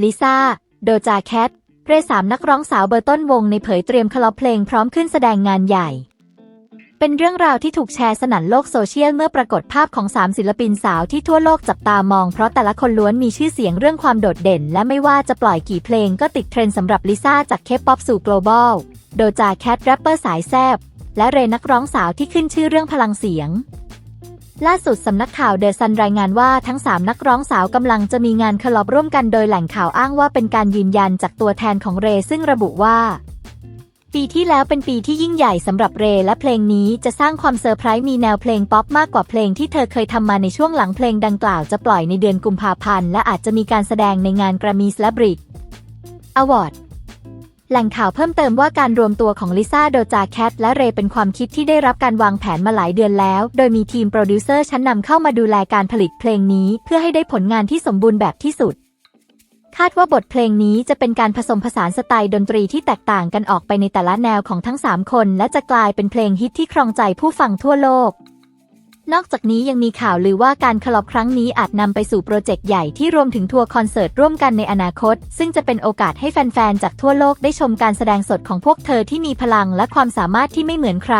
ลิซ่า โดจาแคท เรสามนักร้องสาวเบอร์ต้นวงในเผยเตรียมคลอเพลงพร้อมขึ้นแสดงงานใหญ่ เป็นเรื่องราวที่ถูกแชร์สนั่นโลกโซเชียลเมื่อปรากฏภาพของสามศิลปินสาวที่ทั่วโลกจับตามอง เพราะแต่ละคนล้วนมีชื่อเสียงเรื่องความโดดเด่น และไม่ว่าจะปล่อยกี่เพลงก็ติดเทรนด์สำหรับลิซ่าจากเคป๊อปสู่ global โดจาแคทแรปเปอร์สายแซบและเรนักร้องสาวที่ขึ้นชื่อเรื่องพลังเสียง ล่าสุดสำนักข่าวเดอะซันรายงานว่าทั้ง 3 นักร้องสาวกำลังจะมีงานคลลอบร่วมกันโดยแหล่งข่าวอ้างว่าเป็นการยืนยันจากตัวแทนของเรซึ่งระบุว่า ปีที่แล้วเป็นปีที่ยิ่งใหญ่สำหรับเรและเพลงนี้จะสร้างความเซอร์ไพรส์มีแนวเพลงป๊อปมากกว่าเพลงที่เธอเคยทำมาในช่วงหลังเพลงดังกล่าวจะปล่อยในเดือนกุมภาพันธ์และอาจจะมีการแสดงในงานกรามีสและบริกอวอร์ด แหล่งข่าวเพิ่มเติมว่าการรวมตัวของลิซ่าโดจาแคทและเรเป็นความคิดที่ได้รับการวางแผนมาหลายเดือนแล้ว โดยมีทีมโปรดิวเซอร์ชั้นนำเข้ามาดูแลการผลิตเพลงนี้ เพื่อให้ได้ผลงานที่สมบูรณ์แบบที่สุด คาดว่าบทเพลงนี้จะเป็นการผสมผสานสไตล์ดนตรีที่แตกต่างกันออกไปในแต่ละแนวของทั้ง 3 คน และจะกลายเป็นเพลงฮิตที่ครองใจผู้ฟังทั่วโลก นอกจากนี้ยังมีข่าวลือว่าการคลอบครั้งนี้อาจนำไปสู่โปรเจกต์ใหญ่ที่รวมถึงทัวร์คอนเสิร์ตร่วมกันในอนาคต ซึ่งจะเป็นโอกาสให้แฟน ๆ จากทั่วโลกได้ชมการแสดงสดของพวกเธอที่มีพลังและความสามารถที่ไม่เหมือนใคร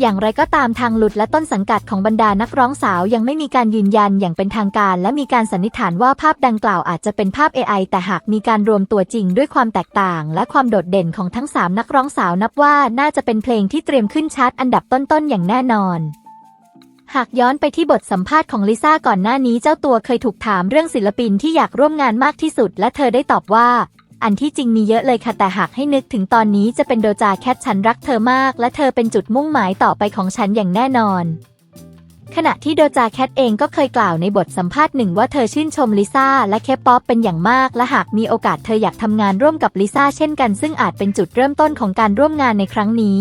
อย่างไรก็ตามทางหลุดและต้นสังกัดของบรรดานักร้องสาวยังไม่มีการยืนยันอย่างเป็นทางการ และมีการสันนิษฐานว่าภาพดังกล่าวอาจจะเป็นภาพ AI แต่หากมีการรวมตัวจริงด้วยความแตกต่าง และความโดดเด่นของทั้ง 3 นักร้องสาวนับว่าน่าจะเป็นเพลงที่เตรียมขึ้นชาร์ตอันดับต้นๆอย่างแน่นอน หากย้อนไปที่บทสัมภาษณ์ของลิซ่าก่อนหน้านี้เจ้าตัวเคยถูกถามเรื่องศิลปินที่อยากร่วมงานมากที่สุด และเธอได้ตอบว่า อันที่จริงมีเยอะเลยค่ะแต่หากให้นึกถึงตอนนี้จะเป็นโดจาแคทฉันรักเธอมาก และเธอเป็นจุดมุ่งหมายต่อไปของฉันอย่างแน่นอน ขณะที่โดจาแคทเองก็เคยกล่าวในบทสัมภาษณ์หนึ่งว่าเธอชื่นชมลิซ่าและเคป๊อปเป็นอย่างมาก และหากมีโอกาสเธออยากทำงานร่วมกับลิซ่าเช่นกันซึ่งอาจเป็นจุดเริ่มต้นของการร่วมงานในครั้งนี้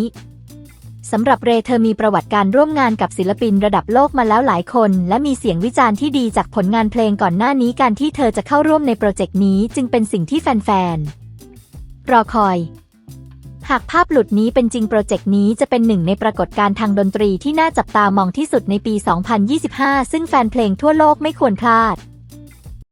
สำหรับเรเธอมีประวัติการร่วมงานกับศิลปินระดับโลกมาแล้วหลายคน และมีเสียงวิจารณ์ที่ดีจากผลงานเพลงก่อนหน้านี้การที่เธอจะเข้าร่วมในโปรเจกต์นี้จึงเป็นสิ่งที่แฟนๆ รอคอย หากภาพหลุดนี้เป็นจริงโปรเจกต์นี้จะเป็นหนึ่งในปรากฏการณ์ทางดนตรีที่น่าจับตามองที่สุดในปี 2025 ซึ่งแฟนเพลงทั่วโลกไม่ควรพลาด